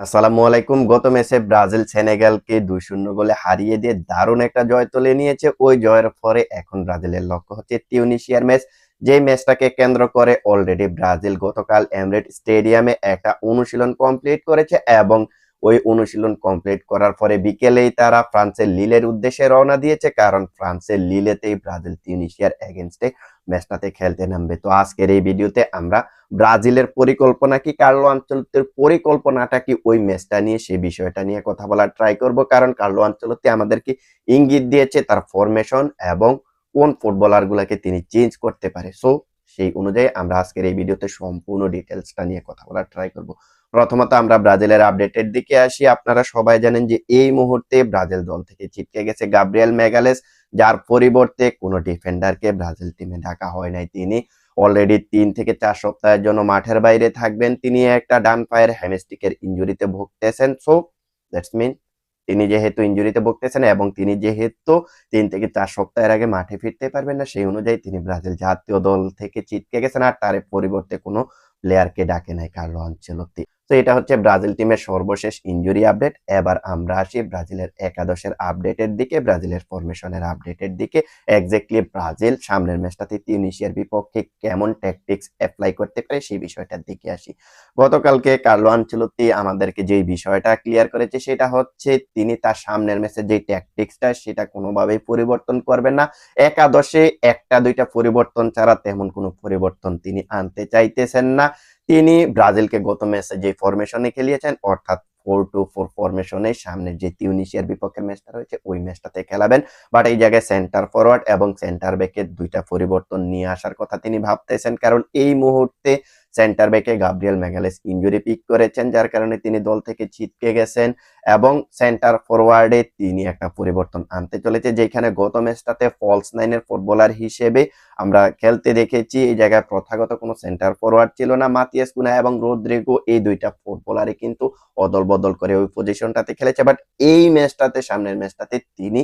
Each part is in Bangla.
আসসালামু আলাইকুম। গত ম্যাচে ব্রাজিল সেনেগালকে দুই শূন্য গোলে হারিয়ে দিয়ে দারুণ একটা জয় তুলে নিয়েছে। ওই জয়ের পরে এখন ব্রাজিলের লক্ষ্য হচ্ছে টিউনিশিয়ার ম্যাচ। যে ম্যাচটাকে কেন্দ্র করে অলরেডি ব্রাজিল গতকাল এমরেট স্টেডিয়ামে একটা অনুশীলন কমপ্লিট করেছে এবং ওই অনুশীলন কমপ্লিট করার পরে বিকেলেই তারা ফ্রান্সের লিলের উদ্দেশ্যে রওনা দিয়েছে, কারণ ফ্রান্সের লিলেতেই ব্রাজিল টিউনিশিয়ার এগেনস্টে ম্যাচটাতে খেলতে নামবে। তো আজকের এই ভিডিওতে আমরা ব্রাজিলের পরিকল্পনা কি, কার্লো আঞ্চলতের পরিকল্পনাটা কি, ওই ম্যাচটা নিয়ে সেই বিষয়টা নিয়ে কথা বলার ট্রাই করব। কারণ কার্লো আঞ্চলতে আমাদেরকে ইঙ্গিত দিয়েছে তার ফরমেশন এবং কোন ফুটবলার গুলাকে তিনি চেঞ্জ করতে পারে। সো সেই অনুযায়ী আমরা আজকের এই ভিডিওতে সম্পূর্ণ ডিটেলসটা নিয়ে কথা বলার ট্রাই করব। প্রথমত আমরা ব্রাজিলের আপডেটের দিকে আসি। আপনারা সবাই জানেন যে এই মুহূর্তে ব্রাজিল দল থেকে ছিটকে গেছে গাব্রিয়েল মেগালেস যার পরিবর্তে কোনো ডিফেন্ডারকে ব্রাজিল টিমে ডাকা হয় নাই তিনি। অলরেডি তিন থেকে চার সপ্তাহের জন্য মাঠের বাইরে থাকবেন। তিনি একটা ডান পায়ের হ্যামস্টিকের ইঞ্জুরিতে ভুগতেছেন। সো দ্যাটস মিন তিনি যেহেতু ইঞ্জুরিতে ভুগতেছেন এবং তিনি যেহেতু তিন থেকে চার সপ্তাহের আগে মাঠে ফিরতে পারবেন না, সেই অনুযায়ী তিনি ব্রাজিল জাতীয় দল থেকে চিটকে গেছেন। আর তার পরিবর্তে কোনো প্লেয়ারকে ডাকে নাই কারণ আনচেলত্তি তো এটা হচ্ছে ব্রাজিল টিমের সর্বশেষ ইনজুরি আপডেট এবার আমরা আসি ব্রাজিলের একাদশের আপডেটের দিকে, ব্রাজিলের ফরমেশনের আপডেটের দিকে। এক্স্যাক্টলি ব্রাজিল সামনের ম্যাচটাতে তিউনিশিয়ার বিপক্ষে কেমন ট্যাকটিক্স অ্যাপ্লাই করতে পারে সেই বিষয়টার দিকে আসি। গতকালকে কার্লো আনচেলত্তি আমাদেরকে যেই বিষয়টা ক্লিয়ার করেছে সেটা হচ্ছে তিনি তার সামনের ম্যাচের যে ট্যাকটিক্সটা সেটা কোনোভাবেই পরিবর্তন করবেন না। একাদশে একটা দুইটা পরিবর্তন ছাড়া তেমন কোনো পরিবর্তন তিনি আনতে চাইতেছেন না। তিনি ব্রাজিলকে গত ম্যাচে যে ফরমেশনে খেলিয়েছেন, অর্থাৎ ফোর টু ফোর ফরমেশনে সামনে যে তিউনিশিয়ার বিপক্ষে ম্যাচটা রয়েছে, ওই ম্যাচটাতে খেলাবেন। বাট এই জায়গায় সেন্টার ফরওয়ার্ড এবং সেন্টার ব্যাকের দুইটা পরিবর্তন নিয়ে আসার কথা তিনি ভাবতেছেন। কারণ এই মুহূর্তে সেন্টার ব্যাকে গাব্রিয়েল ম্যাগালেস ইঞ্জুরি পিক করেছেন, যার কারণে তিনি দল থেকে ছিটকে গেছেন এবং সেন্টার ফরওয়ার্ডে তিনি একটা পরিবর্তন আনতে চলেছে, যেখানে গত ম্যাচটাতে ফলস নাইনের ফুটবলার হিসেবে আমরা খেলতে দেখেছি, এই জায়গায় প্রথাগত কোনো সেন্টার ফরওয়ার্ড ছিল না। মাতিয়াস কুনা এবং রোদ্রিগো এই দুইটা ফুটবলারই কিন্তু অদল বদল করে ওই পজিশনটাতে খেলেছে বাট এই ম্যাচটাতে, সামনের ম্যাচটাতে তিনি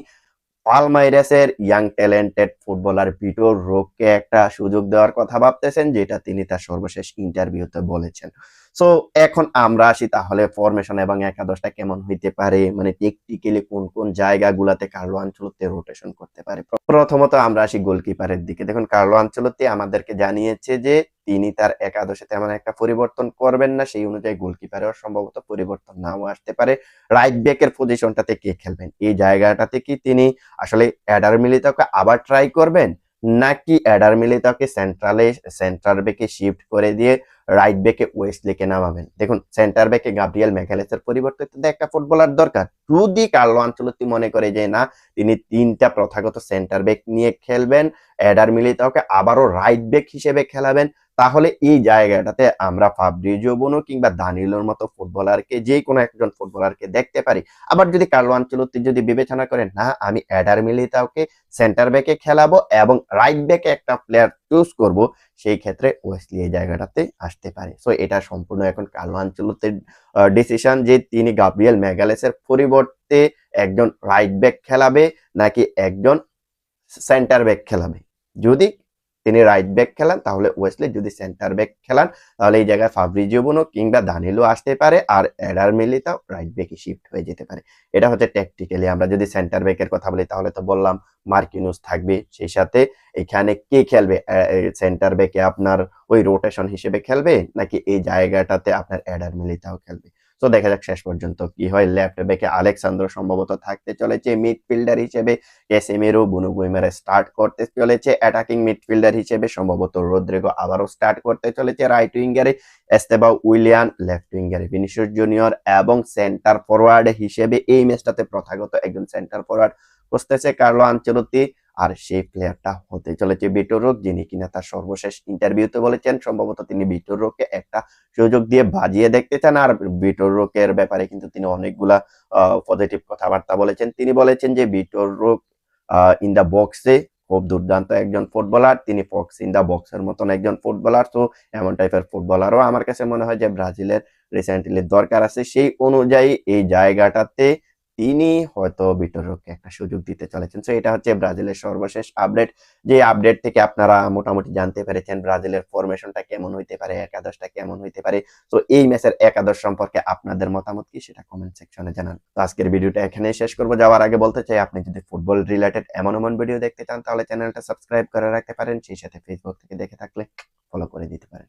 পালমাইরাসের ইয়াং ট্যালেন্টেড ফুটবলার ভিটোর রোগকে একটা সুযোগ দেওয়ার কথা ভাবতেছেন, যেটা তিনি তার সর্বশেষ ইন্টারভিউতে বলেছেন। সো এখন আমরা আসি তাহলে ফরমেশন এবং একাদশটা কেমন হইতে পারে? মানে টেকটিক্যালি কোন কোন জায়গাগুলাতে কার্লো আঞ্চলতে রোটেশন করতে পারে? প্রথমত আমরা আসি গোলকিপারের দিকে। দেখুন কার্লো আঞ্চলতে আমাদেরকে জানিয়েছে যে, তিনি তার একাদশে তেমন একটা পরিবর্তন করবেন না। সেই অনুযায়ী গোলকিপারেও সম্ভবত পরিবর্তন নাও আসতে পারে। রাইট ব্যাকের পজিশনটাতে কে খেলবেন? এই জায়গাটাতে কি তিনি আসলে অ্যাডার মিলিতকে আবার ট্রাই করবেন? নাকি অ্যাডার মিলিতকে সেন্ট্রালে সেন্ট্রাল ব্যাকে শিফট করে দিয়ে রাইট ব্যাকে ওয়েস্টলিকে নামাবেন। দেখুন সেন্টার ব্যাকে গাব্রিয়াল মেঘালেসের পরিবর্তে একটা ফুটবলার দরকার। যদি কার্লো আঞ্চলতি মনে করে যে, না, তিনি তিনটা প্রথাগত সেন্টার ব্যাক নিয়ে খেলবেন, অ্যাডার মিলিতকে আবারও রাইট ব্যাক হিসেবে খেলাবেন তাহলে এই জায়গাটাতে আমরা ফাব্রিজিও বোনো কিংবা দানিলোর মতো ফুটবলারকে, যে কোনো একজন ফুটবলারকে দেখতে পারি। আবার যদি কার্লো আঞ্চলতি যদি বিবেচনা করেন, না, আমি অ্যাডার মিলিতাওকে সেন্টার ব্যাকে খেলাবো এবং রাইট ব্যাকে একটা প্লেয়ার চুজ করব, সেই ক্ষেত্রে ওয়েসলি এই জায়গাটাতে আসতে পারে। সো এটা সম্পূর্ণ এখন কার্লো আঞ্চলতির ডিসিশন যে তিনি গাব্রিয়েল ম্যাগালেসের পরিবর্তে একজন রাইট ব্যাক খেলাবে নাকি একজন সেন্টার ব্যাক খেলাবে। যদি তিনি রাইট ব্যাক খেলান, তাহলে ওয়েসলি যদি সেন্টার ব্যাক খেলান, তাহলে এই জায়গায় ফাব্রিজিও বুনো কিংবা দানিলো আসতে পারে আর এডার মিলিতাও রাইট ব্যাকে শিফট হয়ে যেতে পারে। এটা হচ্ছে ট্যাকটিক্যালি আমরা যদি সেন্টার ব্যাকের কথা বলি, তাহলে তো বললাম মার্কিনুস থাকবে, সেই সাথে এখানে কে খেলবে? সেন্টার ব্যাকে আপনার ওই রোটেশন হিসেবে খেলবে নাকি এই জায়গাটাতে আপনার এডার মিলিতাও খেলবে? তো দেখা যাক শেষ পর্যন্ত কি হয়। লেফট ব্যাকে আলেকসান্দ্র সম্ভবত থাকতে চলেছে মিডফিল্ডার হিসেবে। এসএমএরও বুনু গুইমারে স্টার্ট করতে চলেছে। অ্যাটাকিং মিডফিল্ডার হিসেবে সম্ভবত রোদ্রেগো আবারও স্টার্ট করতে চলেছে রাইট উইঙ্গারে এস্তেবা উইলিয়ান লেফট উইঙ্গারে ভিনিসিয়াস জুনিয়র এবং সেন্টার ফরওয়ার্ড হিসেবে এই ম্যাচটাতে প্রথাগত একজন সেন্টার ফরওয়ার্ড বসতেছে কার্লো আঞ্চলতি আর সেই প্লেয়ারটা হতে চলেছে বিটোরোক যিনি কিনা তার সর্বশেষ ইন্টারভিউতে বলেছেন। সম্ভবত তিনি বিটোরোককে একটা সুযোগ দিয়ে বাজিয়ে দেখতে চান। আর বিটোরোকের ব্যাপারে কিন্তু তিনি অনেকগুলা পজিটিভ কথাবার্তা বলেছেন। তিনি বলেছেন যে বিটোরোক ইন দ্য বক্সে খুব দুর্দান্ত একজন ফুটবলার তিনি ফক্স ইন দা বক্সের মতন একজন ফুটবলার তো এমন টাইপের ফুটবলারও আমার কাছে মনে হয় যে ব্রাজিলের রিসেন্টলি দরকার আছে। সেই অনুযায়ী এই জায়গাটাতে তিনি হয়তো রোকে একটা সুযোগ দিতে চলেছেন। সো এটা হচ্ছে ব্রাজিলের সর্বশেষ আপডেট যে আপডেট থেকে আপনারা মোটামুটি জানতে পেরেছেন ব্রাজিলের ফরমেশনটা কেমন হইতে পারে, একাদশটা কেমন হইতে পারে। তো এই ম্যাচের একাদশ সম্পর্কে আপনাদের মতামত কি সেটা কমেন্ট সেকশনে জানান। তো আজকের ভিডিওটা এখানে শেষ করব। যাওয়ার আগে বলতে চাই, আপনি যদি ফুটবল রিলেটেড এমন এমন ভিডিও দেখতে চান, তাহলে চ্যানেলটা সাবস্ক্রাইব করে রাখতে পারেন। সেই সাথে ফেসবুক থেকে দেখে থাকলে ফলো করে দিতে পারেন।